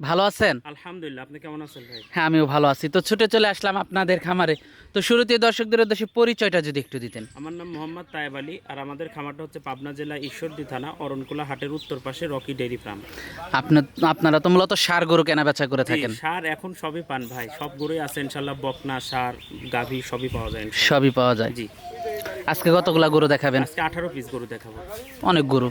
ভালো আছেন? আলহামদুলিল্লাহ আপনি কেমন আছেন ভাই? হ্যাঁ আমিও ভালো আছি। তো ছুটে চলে আসলাম আপনাদের খামারে। তো শুরুতে দর্শকদের উদ্দেশ্যে পরিচয়টা যদি একটু দিতেন। আমার নাম মোহাম্মদ তায়েব আলী আর আমাদের খামারটা হচ্ছে পাবনা জেলা ঈশ্বরদী থানা অরণকুলা হাটের উত্তর পাশে রকি ডেইরি ফার্ম। আপনার আপনারা তো মূলত সার গরু কেনা বেচা করে থাকেন। সার এখন সবই পান ভাই। সব গরুই আছে ইনশাল্লাহ বকনা সার গাভী সবই পাওয়া যায় সবই পাওয়া যায়। জি। আজকে কতগুলা গরু দেখাবেন? আজকে আঠারো পিস গরু দেখাবো। অনেক গরু।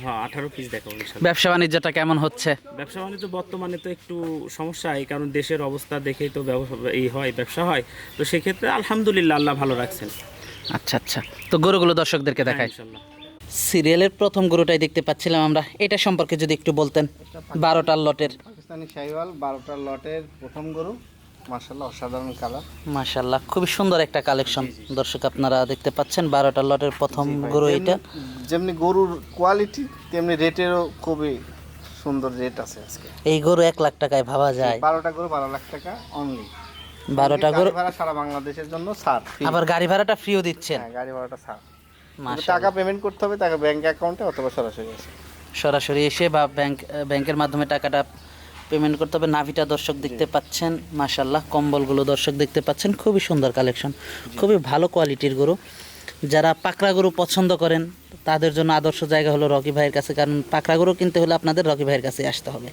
হ্যাঁ আঠারো পিস দেখাবো ব্যবসা বাণিজ্যটা কেমন হচ্ছে? ব্যবসা বাণিজ্য বর্তমানে তো একটু সমস্যা এই কারণ দেশের অবস্থা দেখেই তো ব্যবসা- এই হয় ব্যবসা হয়। তো সেক্ষেত্রে আলহামদুলিল্লাহ আল্লাহ ভালো রাখছেন। আচ্ছা আচ্ছা। তো গরুগুলো দর্শকদেরকে হ্যাঁ, দেখাই। সিরিয়ালের প্রথম গরুটাই দেখতে পাচ্ছিলাম আমরা। এটা সম্পর্কে যদি একটু বলতেন। বারোটার লটের। পাকিস্তানি শাহিওয়াল বারোটা লটের প্রথম গরু। অসাধারণ কালার মাশাল্লাহ খুবই সুন্দর একটা কালেকশন দর্শক আপনারা দেখতে পাচ্ছেন বারোটার লটের প্রথম গরু এটা। যেমনি গরুর কোয়ালিটি তেমনি রেটেরও খুবই সুন্দর রেট আছে আজকে। এই গরু এক লাখ টাকায় ভাবা যায়। বারোটা গরু বারো লাখ টাকা অনলি বারোটা গরু ভাড়া সারা বাংলাদেশের জন্য ছাড় আবার গাড়ি ভাড়াটা ফ্রিও দিচ্ছেন। হ্যাঁ গাড়ি ভাড়াটা ছাড়। টাকা পেমেন্ট করতে হবে টাকা ব্যাংক অ্যাকাউন্টে অথবা সরাসরি সরাসরি এসে বা ব্যাংক ব্যাংকের মাধ্যমে টাকাটা পেমেন্ট করতে হবে। নাভিটা দর্শক দেখতে পাচ্ছেন মাশাল্লাহ কম্বলগুলো দর্শক দেখতে পাচ্ছেন। খুবই সুন্দর কালেকশন খুবই ভালো কোয়ালিটির গরু। যারা পাকড়া গরু পছন্দ করেন তাদের জন্য আদর্শ জায়গা হলো রকি ভাইয়ের কাছে কারণ পাকড়া গরু কিনতে হলে আপনাদের রকি ভাইয়ের কাছে আসতে হবে।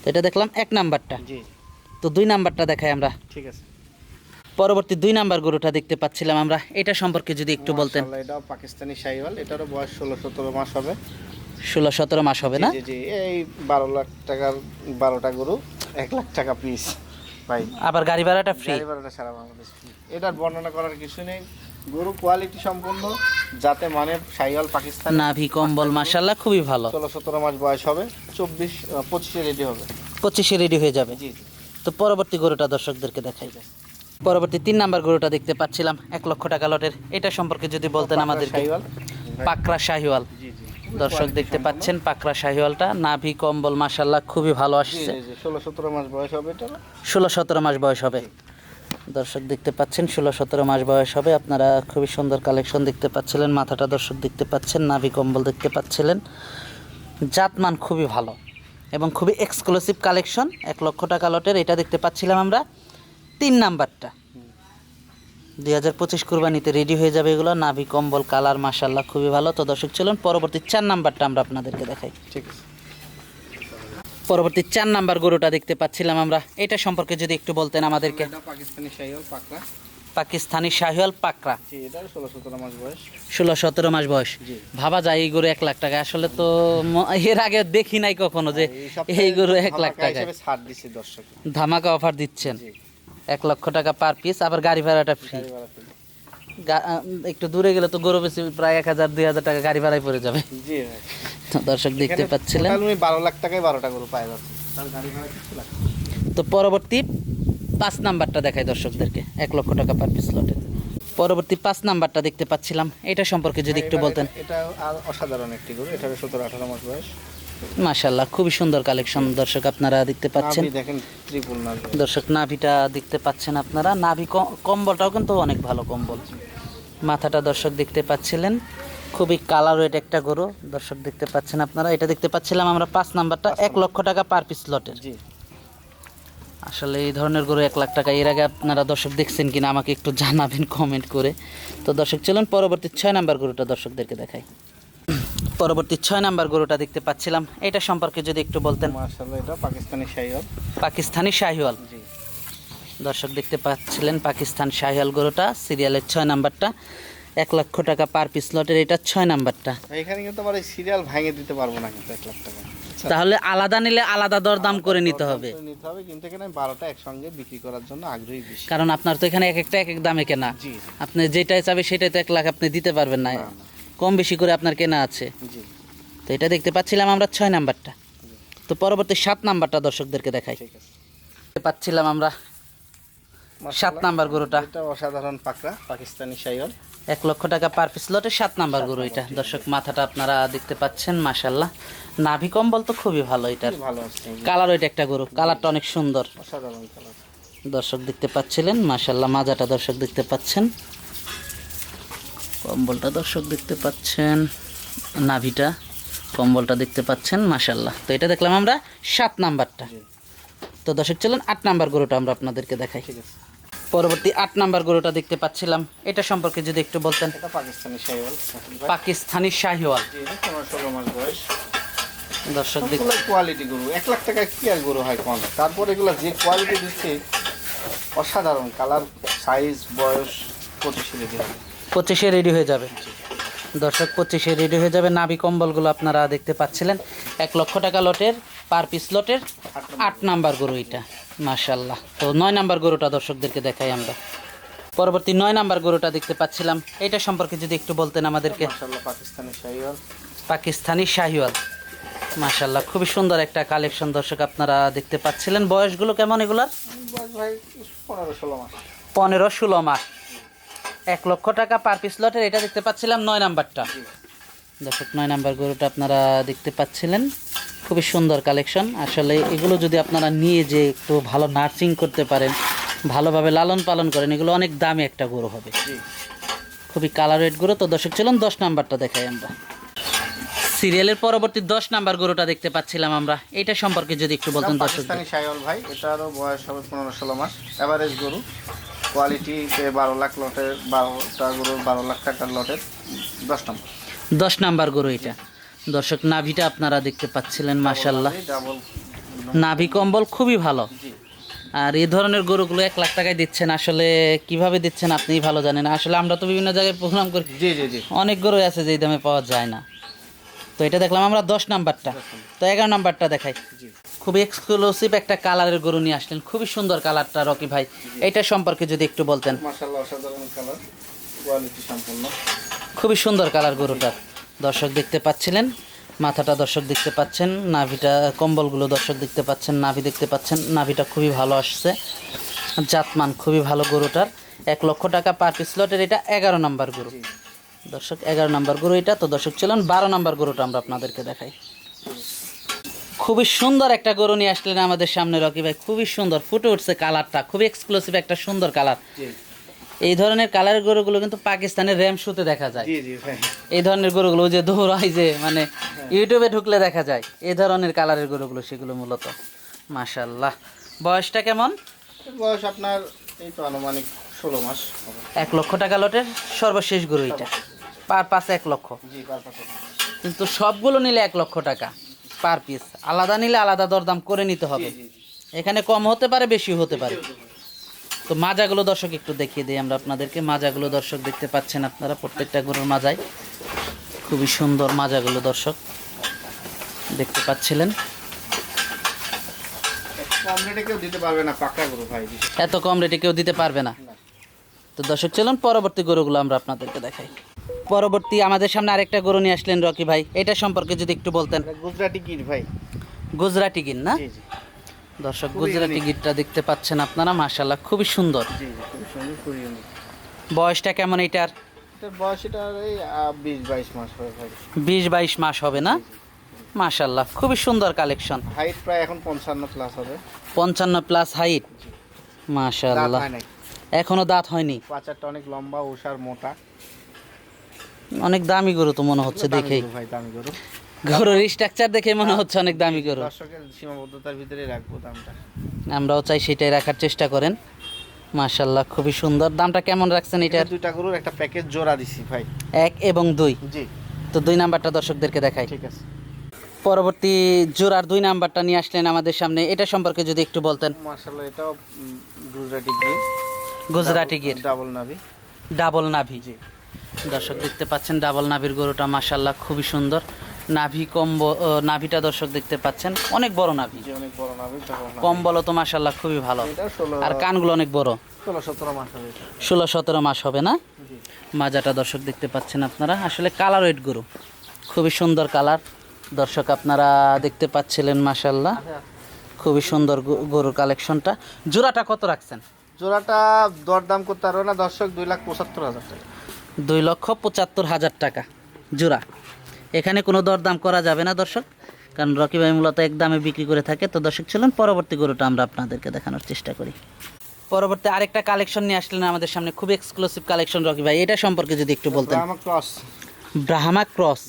তো এটা দেখলাম এক নাম্বারটা। জি। তো দুই নাম্বারটা দেখাই আমরা। ঠিক আছে। পরবর্তী দুই নাম্বার গরুটা দেখতে পাচ্ছিলাম আমরা। এটা সম্পর্কে যদি একটু বলতেন। এটাও পাকিস্তানি শাহিওয়াল এটারও বয়স ষোলো সতেরো মাস হবে। ষোলো সতেরো মাস হবে না? এই বারো লাখ টাকার বারোটা গরু এক লাখ টাকা পিস ভাই। আবার গাড়ি ভাড়াটা ফ্রি গাড়ি ভাড়াটা সারা বাংলাদেশ free। এটার বর্ণনা করার কিছু নেই। গরু কোয়ালিটি সম্পন্ন যাতে মানে সাইওয়াল পাকিস্তান নাভি কম্বল মাশাল্লাহ খুবই ভালো। ষোলো সতেরো মাস বয়স হবে। চব্বিশ পঁচিশে রেডি হবে। পঁচিশে রেডি হয়ে যাবে? জি তো পরবর্তী গরুটা দর্শকদেরকে দেখাই। পরবর্তী তিন নাম্বার গরুটা দেখতে পাচ্ছিলাম এক লক্ষ টাকা লটের। এটা সম্পর্কে যদি বলতেন আমাদের পাকড়া শাহিওয়াল। জি জি। দর্শক দেখতে পাচ্ছেন পাকড়া শাহিওয়ালটা। নাভি কম্বল মাশাল্লাহ খুবই ভালো আসছে। ষোলো সতেরো মাস বয়স হবে ষোলো সতেরো মাস বয়স হবে। দর্শক দেখতে পাচ্ছেন ষোলো সতেরো মাস বয়স হবে। আপনারা খুবই সুন্দর কালেকশন দেখতে পাচ্ছিলেন মাথাটা দর্শক দেখতে পাচ্ছেন নাভি কম্বল দেখতে পাচ্ছিলেন। জাতমান খুবই ভালো এবং খুবই এক্সক্লুসিভ কালেকশন। এক লক্ষ টাকা লটের এটা দেখতে পাচ্ছিলাম আমরা। তিন নাম্বারটা। দুই হাজার পঁচিশ কুরবানিতে রেডি হয়ে যাবে এগুলো। নাভি কম্বল কালার মাসাল্লাহ খুবই ভালো। তো দর্শক চলুন পরবর্তী চার নাম্বারটা আমরা আপনাদেরকে দেখাই। ঠিক আছে। পরবর্তী চার নাম্বার গরুটা দেখতে পাচ্ছিলাম আমরা। এটা সম্পর্কে যদি একটু বলতেন আমাদেরকে। পাকিস্তানি সাইওয়াল পাকড়া। পাকিস্তানি শাহিওয়াল পাকড়া। ষোলো সতেরো মাস বয়স। ষোলো সতেরো মাস বয়স। জি। ভাবা যায় এই গরু এক লাখ টাকা আসলে তো এর আগে দেখি নাই কখনো যে এই গরু এক লাখ টাকা ধামাকা অফার দিচ্ছেন। এক লক্ষ টাকা পার পিস আবার গাড়ি ভাড়াটা ফ্রি। একটু দূরে গেলে তো গরু বেশি প্রায় এক হাজার দুই হাজার টাকা গাড়ি ভাড়ায় পড়ে যাবে। দর্শক দেখতে পাচ্ছিলেন। বারো লাখ টাকায় বারোটা গরু পাওয়া যাচ্ছে। না। তো পরবর্তী পাঁচ নাম্বারটা দেখায় দর্শকদেরকে এক লক্ষ টাকা পার পিস লটে পরবর্তী পাঁচ নাম্বারটা দেখতে পাচ্ছিলাম। এটা সম্পর্কে যদি একটু বলতেন। এটা আর অসাধারণ একটি গরু। এটা সতেরো আঠারো মাস বয়স। মাশাল্লাহ খুবই সুন্দর কালেকশন দর্শক আপনারা দেখতে পাচ্ছেন। দর্শক নাভিটা দেখতে পাচ্ছেন আপনারা। নাভি কম্বলটাও কিন্তু অনেক ভালো কম্বল। মাথাটা দর্শক দেখতে পাচ্ছিলেন খুবই কালার ওয়েট একটা গরু। দর্শক দেখতে পাচ্ছেন আপনারা এটা দেখতে পাচ্ছিলাম আমরা পাঁচ নাম্বারটা এক লক্ষ টাকা পার পিস লটের আসলে এই ধরনের গরু এক লাখ টাকা এর আগে আপনারা দর্শক দেখছেন কিনা আমাকে একটু জানাবেন কমেন্ট করে। তো দর্শক চলুন পরবর্তী ছয় নাম্বার গরুটা দর্শকদেরকে দেখাই। পরবর্তী ছয় নাম্বার গরুটা দেখতে পাচ্ছিলাম। এটা সম্পর্কে যদি একটু বলতেন। এটা পাকিস্তানি শাহিওয়াল। পাকিস্তানি শাহিওয়াল। জি। দর্শক দেখতে পাচ্ছিলেন পাকিস্তান শাহিয়াল গরুটা সিরিয়ালের ছয় নাম্বারটা। এক লক্ষ টাকা পার পিস লটের এটা ছয় নাম্বারটা। এখানে কিন্তু আমার সিরিয়াল ভাঙে দিতে পারব না কিন্তু এক লাখ টাকা। তাহলে আলাদা নিলে আলাদা দরদাম করে নিতে হবে। করে নিতে হবে কিন্তু এখানে আমি বারোটা একসঙ্গে বিক্রি করার জন্য আগ্রহী বেশি। কারণ আপনার তো এখানে এক একটা এক এক দামে কেনা। আপনি যেটাই চাবে সেটাই তো এক লাখ আপনি দিতে পারবেন না। কম বেশি করে আপনার কেনা আছে। তো এটা দেখতে পাচ্ছিলাম আমরা ছয় নাম্বারটা। তো পরবর্তী সাত নাম্বারটা দর্শকদেরকে দেখাই। পাচ্ছিলাম আমরা সাত নাম্বার গরুটা। অসাধারণ পাকড়া পাকিস্তানি শাইওয়াল। এক লক্ষ টাকা পার পিস লটে সাত নাম্বার গরু এটা। দর্শক মাথাটা আপনারা দেখতে পাচ্ছেন মাশাল্লাহ নাভি কম্বল তো খুবই ভালো এটার। ভালো কালার ওইটা একটা গরু। কালারটা অনেক সুন্দর। দর্শক দেখতে পাচ্ছিলেন মাশাল্লাহ মাজাটা দর্শক দেখতে পাচ্ছেন। কম্বলটা দর্শক দেখতে পাচ্ছেন নাভিটা কম্বলটা দেখতে পাচ্ছেন মাশাল্লাহ তো এটা দেখলাম আমরা সাত নাম্বারটা। তো দর্শক চলেন আট নাম্বার গরুটা আমরা আপনাদেরকে দেখাই। পরবর্তী আট নাম্বার গরুটা দেখতে পাচ্ছিলাম। এটা সম্পর্কে যদি একটু বলতেন। পাকিস্তানি শাহিওয়াল। দর্শক কোয়ালিটি গরু। এক লাখ টাকা কি আর গরু হয় কম? তারপর এগুলো যে কোয়ালিটি দিচ্ছে অসাধারণ। কালার সাইজ বয়স পঁচিশে রেখে পঁচিশে রেডি হয়ে যাবে। দর্শক পঁচিশে রেডি হয়ে যাবে। নাভি কম্বলগুলো আপনারা দেখতে পাচ্ছিলেন। এক লক্ষ টাকা লটের পার পিস লটের আট নাম্বার গরু এটা। মাশাল্লাহ তো নয় নাম্বার গরুটা দর্শকদেরকে দেখাই আমরা। পরবর্তী নয় নাম্বার গরুটা দেখতে পাচ্ছিলাম। এটা সম্পর্কে যদি একটু বলতেন আমাদেরকে। পাকিস্তানি শাইওয়াল পাকিস্তানি শাহিওয়াল। মাশাল্লাহ খুবই সুন্দর একটা কালেকশন দর্শক আপনারা দেখতে পাচ্ছিলেন। বয়সগুলো কেমন এগুলার? পনেরো ষোলো মাস। পনেরো ষোলো মাস। এক লক্ষ টাকা পার পিস লটের এটা দেখতে পাচ্ছিলাম নয় নাম্বারটা। দর্শক নয় নাম্বার গরুটা আপনারা দেখতে পাচ্ছিলেন। খুবই সুন্দর কালেকশন আসলে এগুলো যদি আপনারা নিয়ে যে একটু ভালো নার্সিং করতে পারেন ভালোভাবে লালন পালন করেন এগুলো অনেক দামি একটা গরু হবে। জি। খুবই কালার রেট গরু। তো দর্শক চলুন দশ নাম্বারটা দেখাই আমরা। সিরিয়ালের পরবর্তী দশ নাম্বার গরুটা দেখতে পাচ্ছিলাম আমরা। এটা সম্পর্কে যদি একটু বলতেন দর্শক পাকিস্তানি ভাই এটারও বয়স হবে পনেরো ষোলো মাস। অ্যাভারেজ গরু। কোয়ালিটি বারো লাখ লটের বারোটা গরুর বারো লাখ টাকার লটের দশ নম্বর দশ নাম্বার গরু এটা। দর্শক নাভিটা আপনারা দেখতে পাচ্ছিলেন মাশাল্লাহ ডাবল নাভি কম্বল খুবই ভালো। আর এই ধরনের গরুগুলো এক লাখ টাকায় দিচ্ছেন আসলে কীভাবে দিচ্ছেন আপনিই ভালো জানেন। আসলে আমরা তো বিভিন্ন জায়গায় প্রোগ্রাম করি। জি জি জি। অনেক গরু আছে যে দামে পাওয়া যায় না। তো এটা দেখলাম আমরা দশ নাম্বারটা। তো এগারো নাম্বারটা দেখাই। খুবই এক্সক্লুসিভ একটা কালারের গরু নিয়ে আসলেন। খুবই সুন্দর কালারটা রকি ভাই। এটা সম্পর্কে যদি একটু বলতেন। অসাধারণ কালার। কোয়ালিটি সম্পূর্ণ খুবই সুন্দর কালার গরুটার দর্শক দেখতে পাচ্ছিলেন মাথাটা দর্শক দেখতে পাচ্ছেন নাভিটা কম্বলগুলো দর্শক দেখতে পাচ্ছেন নাভি দেখতে পাচ্ছেন। নাভিটা খুবই ভালো আসছে। জাতমান খুবই ভালো গরুটার। এক লক্ষ টাকা পার পিস লটের এটা এগারো নাম্বার গরু। দর্শক এগারো নাম্বার গরু এটা। তো দর্শক চলুন বারো নম্বর গরুটা আমরা আপনাদেরকে দেখাই। খুবই সুন্দর একটা গরু নিয়ে আসলেন আমাদের সামনে রকি ভাই। খুবই সুন্দর ফুটে উঠছে কালারটা। খুবই এক্সক্লুসিভ একটা সুন্দর কালার। এই ধরনের কালারের গরুগুলো কিন্তু পাকিস্তানের র্যাম শুতে দেখা যায়। এই ধরনের গরুগুলো যে যে হয় যে মানে ইউটিউবে ঢুকলে দেখা যায়। এই ধরনের কালারের গরুগুলো সেগুলো মূলত। মাশাল্লাহ বয়সটা কেমন? বয়স আপনার এই তো আনুমানিক ষোলো মাস এক লক্ষ টাকা লটের সর্বশেষ গরু এটা। পার পাঁচ এক লক্ষ। কিন্তু সবগুলো নিলে এক লক্ষ টাকা পার পিস আলাদা নিলে আলাদা দরদাম করে নিতে হবে। এখানে কম হতে পারে বেশি হতে পারে। তো মাজাগুলো দর্শক একটু দেখিয়ে দিই আমরা আপনাদেরকে মাজাগুলো দর্শক দেখতে পাচ্ছেন আপনারা প্রত্যেকটা গরুর মাজায়। খুবই সুন্দর মাজাগুলো দর্শক দেখতে পাচ্ছিলেন। এত কম রেটে কেউ দিতে পারবে না। না। তো দর্শক চলুন পরবর্তী গরুগুলো আমরা আপনাদেরকে দেখাই। পরবর্তী আমাদের সামনে আরেকটা গরু নিয়ে আসলেন রকি ভাই। এটা সম্পর্কে যদি একটু বলতেন। গুজরাটি গির ভাই। গুজরাটি গির না? দর্শক গুজরাটি গিরটা দেখতে পাচ্ছেন আপনারা মাশাল্লাহ খুবই সুন্দর। বয়সটা কেমন এটার? বিশ বাইশ মাস হবে ভাই। বিশ বাইশ মাস হবে না? মাশাল্লাহ খুবই সুন্দর কালেকশন। হাইট প্রায় এখন পঞ্চান্ন প্লাস হবে। পঞ্চান্ন প্লাস হাইট মাশাল্লাহ এখনও দাঁত হয়নি? পাচারটা অনেক লম্বা ওষার মোটা। অনেক দামি গরু তো মনে হচ্ছে দেখেই। ভাই দামি গরু। গরুর স্ট্রাকচার দেখে মনে হচ্ছে অনেক দামি গরু। দর্শকের সীমাবদ্ধতার ভিতরে রাখব দামটা। আমরাও চাই সেটাই রাখার চেষ্টা করেন। মাশাল্লাহ খুবই সুন্দর। দামটা কেমন রাখছেন এটা দুইটা গরুর একটা প্যাকেজ জোড়া দিছি ভাই। এক এবং দুই। জি। তো দুই নাম্বারটা দর্শকদেরকে দেখাই। ঠিক আছে। পরবর্তী জোড়ার দুই নাম্বারটা নিয়ে আসলেন আমাদের সামনে। এটা সম্পর্কে যদি একটু বলতেন। মার্শাল্লাহ এটাও গুজরাটি গির। গুজরাটি গির। ডাবল নাভি। ডাবল নাভি। জি। দর্শক দেখতে পাচ্ছেন ডাবল নাভির গরুটা মাশাল্লাহ খুবই সুন্দর। নাভি কম্ব নাভিটা দর্শক দেখতে পাচ্ছেন অনেক বড় নাভি। অনেক বড় নাভি ডাবল নাভি। কম্বল তো মাশাল্লাহ খুবই ভালো। আর কানগুলো অনেক বড়। ষোলো সতেরো মাস হবে এটা। ষোলো সতেরো মাস হবে না? মাজাটা দর্শক দেখতে পাচ্ছেন আপনারা। আসলে কালার ওয়েট গরু। খুবই সুন্দর কালার। দর্শক আপনারা দেখতে পাচ্ছিলেন মাসাল্লাহ খুবই সুন্দর গরুর কালেকশনটা। জোড়াটা কত রাখছেন? জোড়াটা দরদাম করতে পারবে না দর্শক দুই লাখ পঁচাত্তর হাজার টাকা। দুই লক্ষ পঁচাত্তর হাজার টাকা। জোড়া। এখানে কোনো দরদাম করা যাবে না দর্শক। কারণ রকি ভাই মূলত এক দামে বিক্রি করে থাকে। তো দর্শক ছিলেন পরবর্তী গরুটা আমরা আপনাদেরকে দেখানোর চেষ্টা করি। পরবর্তী আরেকটা কালেকশন নিয়ে আসলেন আমাদের সামনে খুব এক্সক্লুসিভ কালেকশন রকি ভাই। এটা সম্পর্কে যদি একটু বলতেন। ক্রস। ব্রাহ্মা ক্রস।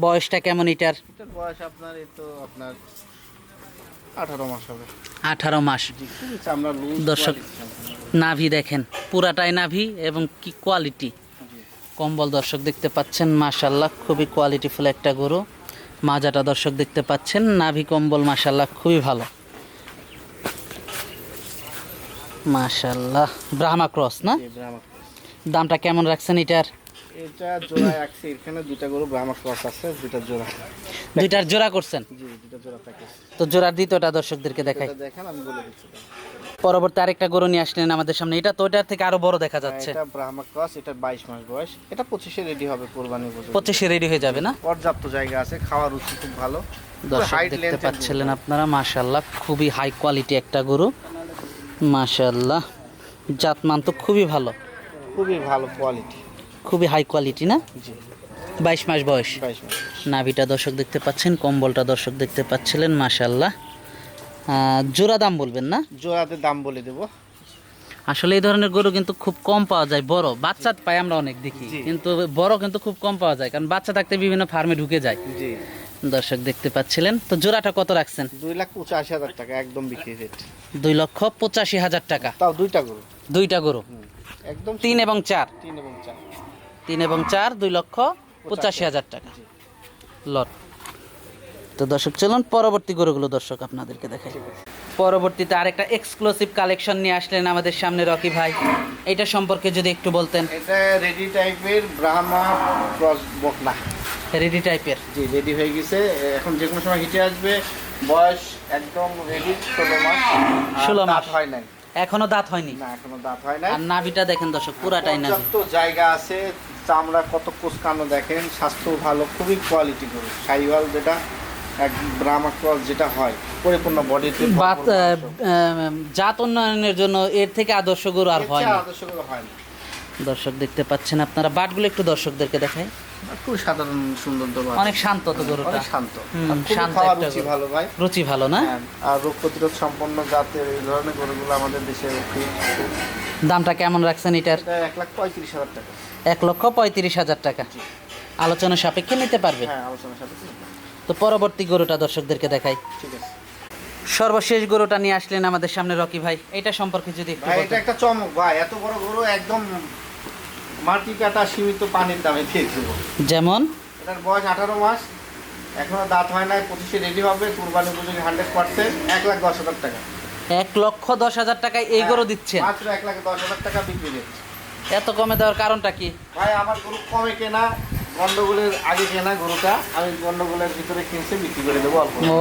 বয়সটা কেমন এটার? এটার বয়স আপনার এই তো আপনার আঠারো মাস হবে। আঠারো মাস। দর্শক নাভি দেখেন পুরাটাই নাভি এবং কি কোয়ালিটি কম্বল দর্শক দেখতে পাচ্ছেন মাশাল্লাহ খুবই কোয়ালিটিফুল একটা গরু। মাজাটা দর্শক দেখতে পাচ্ছেন নাভি কম্বল মাশাল্লাহ খুবই ভালো। মাশাল্লাহ ব্রাহ্মা ক্রস না? দামটা কেমন রাখছেন এটার? এটা জোড়া একশো এখানে দুটা গরু ব্রাহ্মা ক্রস আছে দুটা জোড়া। দুইটার জোড়া করছেন? জি দুটা জোড়া প্যাকেজ। তো জোড়ার দ্বিতীয়টা দর্শকদেরকে দেখাই। দেখেন আমি বলে দিচ্ছি। পরবর্তী আরেকটা গরু নিয়ে আসলেন আমাদের সামনে। এটা তো ওটার থেকে আরও বড় দেখা যাচ্ছে। এটা ব্রাহ্মা ক্রস এটা বাইশ মাস বয়স। এটা পঁচিশে রেডি হবে কোরবানি উপযোগী। পঁচিশে রেডি হয়ে যাবে না? পর্যাপ্ত জায়গা আছে খাওয়ার রুচি খুব ভালো। দর্শক দেখতে পাচ্ছিলেন আপনারা মাশাল্লাহ খুবই হাই কোয়ালিটি একটা গরু। মাশাল্লাহ জাতমান তো খুবই ভালো। খুবই ভালো কোয়ালিটি খুবই হাই কোয়ালিটি না? বাইশ মাস বয়স। নাভিটা দর্শক দেখতে পাচ্ছেন কম্বলটা দর্শক দেখতে পাচ্ছিলেন মাশাল্লাহ জোড়া দাম বলবেন না? জোড়াতে দাম বলে দেবো। আসলে এই ধরনের গরু কিন্তু খুব কম পাওয়া যায় বড়। বাচ্চা পাই আমরা অনেক দেখি কিন্তু বড় কিন্তু খুব কম পাওয়া যায় কারণ বাচ্চা থাকতে বিভিন্ন ফার্মে ঢুকে যায়। দর্শক দেখতে পাচ্ছিলেন তো জোড়াটা কত রাখছেন? দুই লাখ পঁচাশি হাজার টাকা একদম বিক্রি রেট দুই লক্ষ পঁচাশি হাজার টাকা। তাও দুইটা গরু। দুইটা গরু। একদম তিন এবং চার। তিন এবং চার। তিন এবং চার দুই লক্ষ পঁচাশি হাজার টাকা। লট। তো দর্শক চলুন পরবর্তী গরুগুলো দর্শক আপনাদেরকে দেখাই। পরবর্তীতে আরেকটা এক্সক্লুসিভ কালেকশন নিয়ে আসলেন আমাদের সামনে রকি ভাই। এটা সম্পর্কে যদি একটু বলতেন। এটা রেডি টাইপের ব্রাহ্মা ক্রস বকনা। রেডি টাইপের জি রেডি হয়ে গেছে। এখন যে কোনো সময় হিটে আসবে। বয়স একদম রেডি ষোলো মাস। 16 মাস। হয় নাই। এখনও দাঁত হয়নি। না এখনও দাঁত হয় নাই। আর নাভিটা দেখেন দর্শক পুরাটাই নাভি। জায়গা আছে। চামড়া কত কোসকানো দেখেন স্বাস্থ্য ভালো খুবই কোয়ালিটি গরু। সাইওয়াল যেটা এক ব্রাহ্মা ক্রস যেটা হয় পরিপূর্ণ বডিতে জাত উন্নয়নের জন্য এর থেকে আদর্শ গরু আর হয় না। আদর্শ গরু হয় না। দর্শক দেখতে পাচ্ছেন আপনারা বাটগুলো একটু দর্শকদেরকে দেখাই। খুব সাধারণ সুন্দর দরু অনেক শান্ত তো গরুটা। অনেক শান্ত। শান্ত রুচি ভালো ভাই। রুচি ভালো না? হ্যাঁ, আর রোগ প্রতিরোধ সম্পন্ন জাতের এই ধরনের গরুগুলো আমাদের দেশে দামটা কেমন রাখছেন এটার? এক লাখ পঁয়ত্রিশ হাজার টাকা। এক লক্ষ পঁয়ত্রিশ হাজার টাকা। আলোচনা সাপেক্ষে নিতে পারবে? হ্যাঁ। তো পরবর্তী গরুটা দর্শকদেরকে দেখাই। সর্বশেষ গরুটা নিয়ে আসলেন আমাদের সামনে রকি ভাই। এটা সম্পর্কে যদি এটা একটা চমক ভাই। এত বড় গরু একদম মাটি কাটা সীমিত পানির দামে দিয়ে দেবো। যেমন? এটার বয়স আঠারো মাস। এখনও দাঁত হয় নাই পঁচিশে রেডি হবে। কুরবানি উপযোগী হান্ড্রেড পার্সেন্ট। এক লাখ দশ হাজার টাকা। এক লক্ষ দশ হাজার টাকায় এই গরু দিচ্ছে মাত্র এক লাখ দশ হাজার টাকা বিক্রি রেট এত কমে দেওয়ার কারণটা কি? ভাই আমার গরু কমে কেনা গন্ডগোলের আগে কেনা গরুটা। আমি গন্ডগোলের ভিতরে কিনছে বিক্রি করে দেবো ও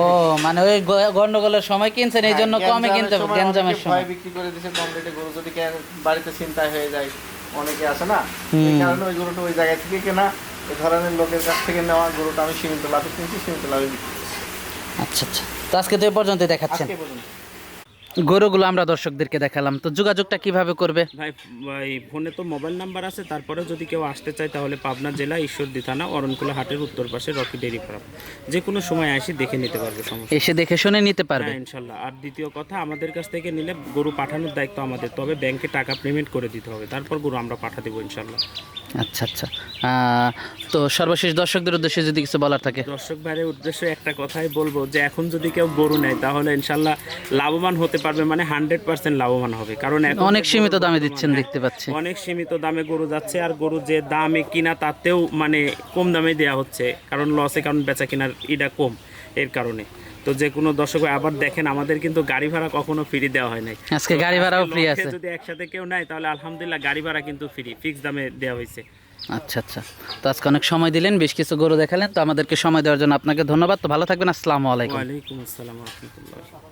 মানে ওই গন্ডগোলের সময় কিনছেন এই জন্য হ্যাঁ, কমে কিনতে হবে গ্যাঞ্জামের সময়। বিক্রি করে দিছে কম রেটে গরু যদি কে- বাড়িতে চিন্তায় হয়ে যায় অনেকে আছে না। এই কারণে ওই গরুটা ওই জায়গা থেকে কেনা এই ধরনের লোকের কাছ থেকে নেওয়া গরুটা আমি সীমিত লাভে কিনছি সীমিত লাভে বিক্রি আচ্ছা আচ্ছা। তো আজকে তো এই পর্যন্ত দেখাচ্ছেন। আজকে পর্যন্ত গরুগুলো আমরা দর্শকদেরকে দেখালাম। তো যোগাযোগটা কীভাবে করবে? ভাই ভাই ফোনে তো মোবাইল নাম্বার আছে তারপরে যদি কেউ আসতে চায় তাহলে পাবনা জেলা ঈশ্বরদী থানা অরণকুলা হাটের উত্তর পাশে রকি ডেরি ফার্ম। যে কোনো সময় আসি দেখে নিতে পারবে সমস্যা এসে দেখে শুনে নিতে পারবে। হ্যাঁ ইনশাল্লাহ। আর দ্বিতীয় কথা আমাদের কাছ থেকে নিলে গরু পাঠানোর দায়িত্ব আমাদের তবে ব্যাংকে টাকা পেমেন্ট করে দিতে হবে। তারপর গরু আমরা পাঠা দেবো ইনশাল্লাহ। আচ্ছা আচ্ছা। তো সর্বশেষ দর্শকদের উদ্দেশ্যে যদি কিছু বলার থাকে। দর্শক ভাইয়ের উদ্দেশ্যে একটা কথাই বলব যে এখন যদি কেউ গরু নেয় তাহলে ইনশাল্লাহ লাভবান হতে পারবে মানে হান্ড্রেড পার্সেন্ট লাভবান হবে। কারণ অনেক সীমিত দামে দিচ্ছেন দেখতে পাচ্ছি। অনেক সীমিত দামে গরু যাচ্ছে আর গরু যে দামে কিনা তাতেও মানে কম দামে দেওয়া হচ্ছে কারণ লসে কারণ বেচা কেনার ইটা কম এর কারণে। তো যে কোনো দর্শক আবার দেখেন আমাদের কিন্তু গাড়ি ভাড়া কখনো ফ্রি দেওয়া হয় নাই। আজকে গাড়ি ভাড়াও ফ্রি আছে। যদি একসাথে কেউ নাই তাহলে আলহামদুলিল্লাহ গাড়ি ভাড়া কিন্তু ফ্রি ফিক্স দামে দেওয়া হয়েছে। আচ্ছা আচ্ছা। তো আজকে অনেক সময় দিলেন বেশ কিছু গরু দেখালেন তো আমাদেরকে সময় দেওয়ার জন্য আপনাকে ধন্যবাদ। তো ভালো থাকবেন আসসালামু আলাইকুম। ওয়ালাইকুম আসসালাম রহমতুল্লাহ।